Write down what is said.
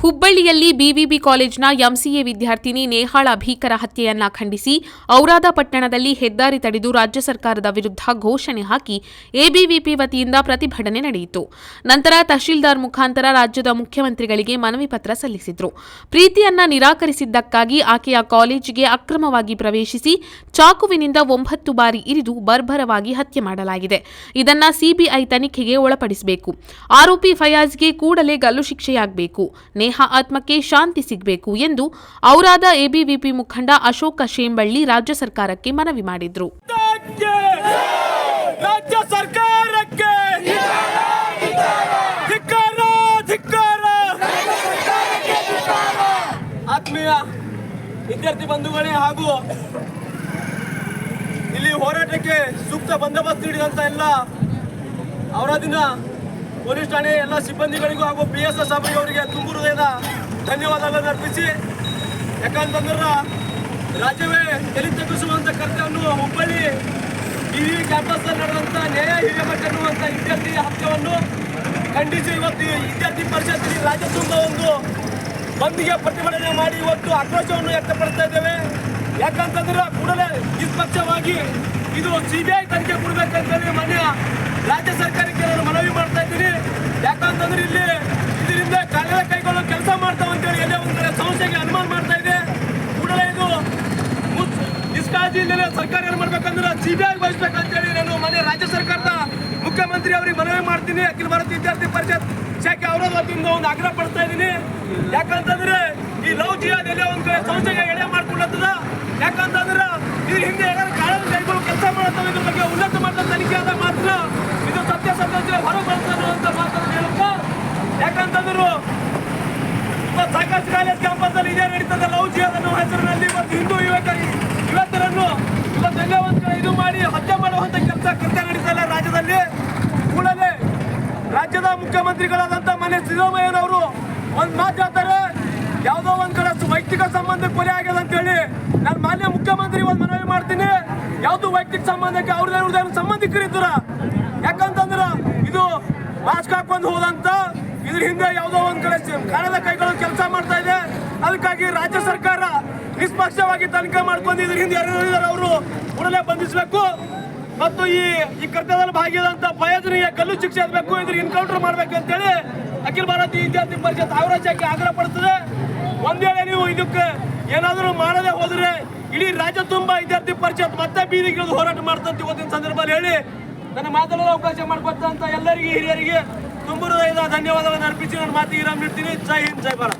ಹುಬ್ಬಳ್ಳಿಯಲ್ಲಿ BVB ಕಾಲೇಜ್ನ MCA ವಿದ್ಯಾರ್ಥಿನಿ ನೇಹಾಳ ಭೀಕರ ಹತ್ಯೆಯನ್ನ ಖಂಡಿಸಿ ಔರಾದ ಪಟ್ಟಣದಲ್ಲಿ ಹೆದ್ದಾರಿ ತಡೆದು ರಾಜ್ಯ ಸರ್ಕಾರದ ವಿರುದ್ಧ ಘೋಷಣೆ ಹಾಕಿ ಎಬಿವಿಪಿ ವತಿಯಿಂದ ಪ್ರತಿಭಟನೆ ನಡೆಯಿತು. ನಂತರ ತಹಶೀಲ್ದಾರ್ ಮುಖಾಂತರ ರಾಜ್ಯದ ಮುಖ್ಯಮಂತ್ರಿಗಳಿಗೆ ಮನವಿ ಪತ್ರ ಸಲ್ಲಿಸಿದ್ರು. ಪ್ರೀತಿಯನ್ನ ನಿರಾಕರಿಸಿದ್ದಕ್ಕಾಗಿ ಆಕೆಯ ಕಾಲೇಜಿಗೆ ಅಕ್ರಮವಾಗಿ ಪ್ರವೇಶಿಸಿ ಚಾಕುವಿನಿಂದ ಒಂಬತ್ತು ಬಾರಿ ಇರಿದು ಬರ್ಬರವಾಗಿ ಹತ್ಯೆ ಮಾಡಲಾಗಿದೆ. ಇದನ್ನ ಸಿಬಿಐ ತನಿಖೆಗೆ ಒಳಪಡಿಸಬೇಕು. ಆರೋಪಿ ಫಯಾಜ್ಗೆ ಕೂಡಲೇ ಗಲ್ಲು ಶಿಕ್ಷೆಯಾಗಬೇಕು. ನೇಹಾ ಆತ್ಮಕ್ಕೆ ಶಾಂತಿ ಸಿಗಬೇಕು ಎಂದು ಔರಾದ ಎಬಿವಿಪಿ ಮುಖಂಡ ಅಶೋಕ ಶೇಂಬಳ್ಳಿ ರಾಜ್ಯ ಸರ್ಕಾರಕ್ಕೆ ಮನವಿ ಮಾಡಿದ್ರು. ಆತ್ಮೀಯ ವಿದ್ಯಾರ್ಥಿ ಬಂಧುಗಳೇ ಹಾಗೂ ಇಲ್ಲಿ ಹೋರಾಟಕ್ಕೆ ಸೂಕ್ತ ಬಂದೋಬಸ್ತ್ ನೀಡಿದಂತ ಎಲ್ಲ ಅವರದಿನ ಪೊಲೀಸ್ ಠಾಣೆ ಎಲ್ಲ ಸಿಬ್ಬಂದಿಗಳಿಗೂ ಹಾಗೂ ಪಿ ಎಸ್ ಎಸ್ ಅವರಿಗೆ ತುಂಬು ಹೃದಯದ ಧನ್ಯವಾದಗಳನ್ನು ಅರ್ಪಿಸಿ. ಯಾಕಂತಂದ್ರೆ ರಾಜ್ಯವೇ ತಲೆ ತಗ್ಗಿಸುವಂತ ಕರ್ತವ್ಯವನ್ನು ಹುಬ್ಬಳ್ಳಿ ಟಿವಿ ಕ್ಯಾಂಪಸ್ ನಡೆದಂಥ ನ್ಯಾಯ ಹಿರೇಮಠ ಎನ್ನುವಂಥ ವಿದ್ಯಾರ್ಥಿ ಹತ್ಯವನ್ನು ಖಂಡಿಸಿ ಇವತ್ತು ಈ ವಿದ್ಯಾರ್ಥಿ ಪರಿಷತ್ ಇಡೀ ರಾಜ್ಯ ತುಂಬ ಒಂದು ಬಂದಿಗೆ ಪ್ರತಿಭಟನೆ ಮಾಡಿ ಇವತ್ತು ಆಕ್ರೋಶವನ್ನು ವ್ಯಕ್ತಪಡಿಸ್ತಾ ಇದ್ದೇವೆ. ಯಾಕಂತಂದ್ರೆ ಕೂಡಲೇ ನಿಷ್ಪಕ್ಷವಾಗಿ ಇದು ಸಿಬಿಐ ತನಿಖೆ ಕೊಡಬೇಕಂತೇಳಿ ಮಾನ್ಯ ರಾಜ್ಯ ಸರ್ಕಾರಕ್ಕೆ ನಾನು ಮನವಿ ಮಾಡ್ತಾ ಇದ್ದೀನಿ ಯಾಕಂತಂದ್ರೆ ಇಲ್ಲಿ ಇದರಿಂದ ಕಾರ್ಯ ಕೈಗೊಳ್ಳೋ ಕೆಲಸ ಮಾಡ್ತಾವ ಅಂತೇಳಿ ಎಲ್ಲೇ ಒಂದ್ ಕಡೆ ಸಂಸ್ಥೆಗೆ ಅನುಮಾನ ಮಾಡ್ತಾ ಇದೆ ಕೂಡಲೇ ಇದು ಮುಚ್ಚ- ಇಲ್ಲದೆ ಸರ್ಕಾರ ಏನ್ ಮಾಡ್ಬೇಕಂದ್ರೆ ಸಿಬಿಐ ಹೇಳಿ ನಾನು ಮನೆ ರಾಜ್ಯ ಸರ್ಕಾರದ ಮುಖ್ಯಮಂತ್ರಿ ಅವರಿಗೆ ಮನವಿ ಮಾಡ್ತೀನಿ. ಅಖಿಲ ಭಾರತ ವಿದ್ಯಾರ್ಥಿ ಪರಿಷತ್ ಶಾಖೆ ಅವರ ಒಂದು ಆಗ್ರಹ ಪಡ್ತಾ ಇದ್ದೀನಿ. ಯಾಕಂತಂದ್ರೆ ಈ ಲವ್ ಜಿಯಾದಲ್ಲಿ ಒಂದು ಸಂಸ್ಥೆಗೆ ಎಳೆ ಮಾಡ್ಕೊಳ್ಳುತ್ತದ ಯಾಕಂತಂದ್ರೆ ಈ ಹಿಂದೆ ಏನಾದ್ರು ಕಾನೂನು ಕೈಗಳು ಕೆಲಸ ಮಾಡುತ್ತೆ ಇದ್ರ ಬಗ್ಗೆ ಉನ್ನತ ಮಟ್ಟದ ತನಿಖೆ ಆದ ಮಾತ್ರ ಇದು ಸತ್ಯ ಹೊರಗೆ ಬರ್ತದೆ ಅಂತ ಮಾತನ್ನು ಹೇಳುತ್ತಾ, ಯಾಕಂತಂದ್ರು ಸಾಕಷ್ಟು ಕಾಲೇಜ್ ಕ್ಯಾಂಪಸ್ ಅಲ್ಲಿ ಇದೇ ನಡೀತದೆ ಲವ್ ಜಿಯಾದ ಹೆಸರಿನಲ್ಲಿ ಇವತ್ತು ಹಿಂದೂ ಯುವಕ ಯುವಕರನ್ನು ಇವತ್ತೆಲ್ಲ ಒಂದ್ ಕಡೆ ಇದು ಮಾಡಿ ಹತ್ಯೆ ಮಾಡುವಂತ ಕೆಲಸ ಕೃತ್ಯ ನಡೀತಾ ಇಲ್ಲ ರಾಜ್ಯದಲ್ಲಿ ಕೂಡಲೇ ಮುಖ್ಯಮಂತ್ರಿಗಳಾದಂತ ಮನೆ ಸಿದ್ದರಾಮಯ್ಯನವರು ಒಂದ್ ಮಾತಾಡ್ತಾರೆ ಯಾವ್ದೋ ಒಂದ್ ಕಡೆ ವೈಯಕ್ತಿಕ ಸಂಬಂಧ ಕೊಲೆ ಆಗ್ಯದ ಅಂತ ಹೇಳಿ ನಾನು ಮಾನ್ಯ ಮುಖ್ಯಮಂತ್ರಿ ಒಂದ್ ಮನವಿ ಮಾಡ್ತೀನಿ. ಯಾವ್ದು ವೈಯಕ್ತಿಕ ಸಂಬಂಧಕ್ಕೆ ಅವ್ರದೇ ಅವ್ರದೇ ಸಂಬಂಧಿಕರಿದ್ರ ಯಾಕಂತಂದ್ರ ಇದು ಮಾಸ್ಕ್ ಹಾಕೊಂಡ್ ಹೋದಂತ ಇದ್ರ ಹಿಂದೆ ಯಾವುದೋ ಒಂದ್ ಕಡೆ ಕಾಣದ ಕೈಗಳು ಕೆಲಸ ಮಾಡ್ತಾ ಇದೆ. ಅದಕ್ಕಾಗಿ ರಾಜ್ಯ ಸರ್ಕಾರ ನಿಷ್ಪಕ್ಷವಾಗಿ ತನಿಖೆ ಮಾಡ್ಕೊಂಡು ಇದ್ರ ಹಿಂದೆ ಯಾರು ಅವರು ಕೂಡಲೇ ಬಂಧಿಸಬೇಕು. ಮತ್ತು ಈ ಈ ಕರ್ತವ್ಯದಲ್ಲಿ ಭಾಗಿಯಾದಂತ ಫಯಾಜ್ನಿಗೆ ಕಲ್ಲು ಶಿಕ್ಷೆ ಆಗಬೇಕು ಇದ್ರಿಗೆ ಎನ್ಕೌಂಟರ್ ಮಾಡ್ಬೇಕು ಅಂತೇಳಿ ಅಖಿಲ ಭಾರತೀಯ ವಿದ್ಯಾರ್ಥಿ ಪರಿಷತ್ ಅವರಾಜ್ಯಕ್ಕೆ ಆಗ್ರಹ ಪಡ್ತದೆ ಒಂದ್ ವೇಳೆ ನೀವು ಇದಕ್ಕೆ ಏನಾದರೂ ಮಾಡದೆ ಹೋದ್ರೆ ಇಡೀ ರಾಜ್ಯ ತುಂಬ ವಿದ್ಯಾರ್ಥಿ ಪರಿಷತ್ ಮತ್ತೆ ಬೀದಿಗಿಳಿದು ಹೋರಾಟ ಮಾಡ್ತಂತ ಇವತ್ತಿನ ಸಂದರ್ಭದಲ್ಲಿ ಹೇಳಿ. ನನ್ನ ಮಾತಾಡಲು ಅವಕಾಶ ಮಾಡಿಕೊಟ್ಟಂತ ಎಲ್ಲರಿಗೆ ಹಿರಿಯರಿಗೆ ತುಂಬ ಧನ್ಯವಾದಗಳನ್ನು ಅರ್ಪಿಸಿ, ನನ್ನ ಮಾತಿಗೆ ವಿರಾಮ ನೀಡ್ತೀನಿ ಜೈ ಹಿಂದ್, ಜೈ ಭಾರತ್.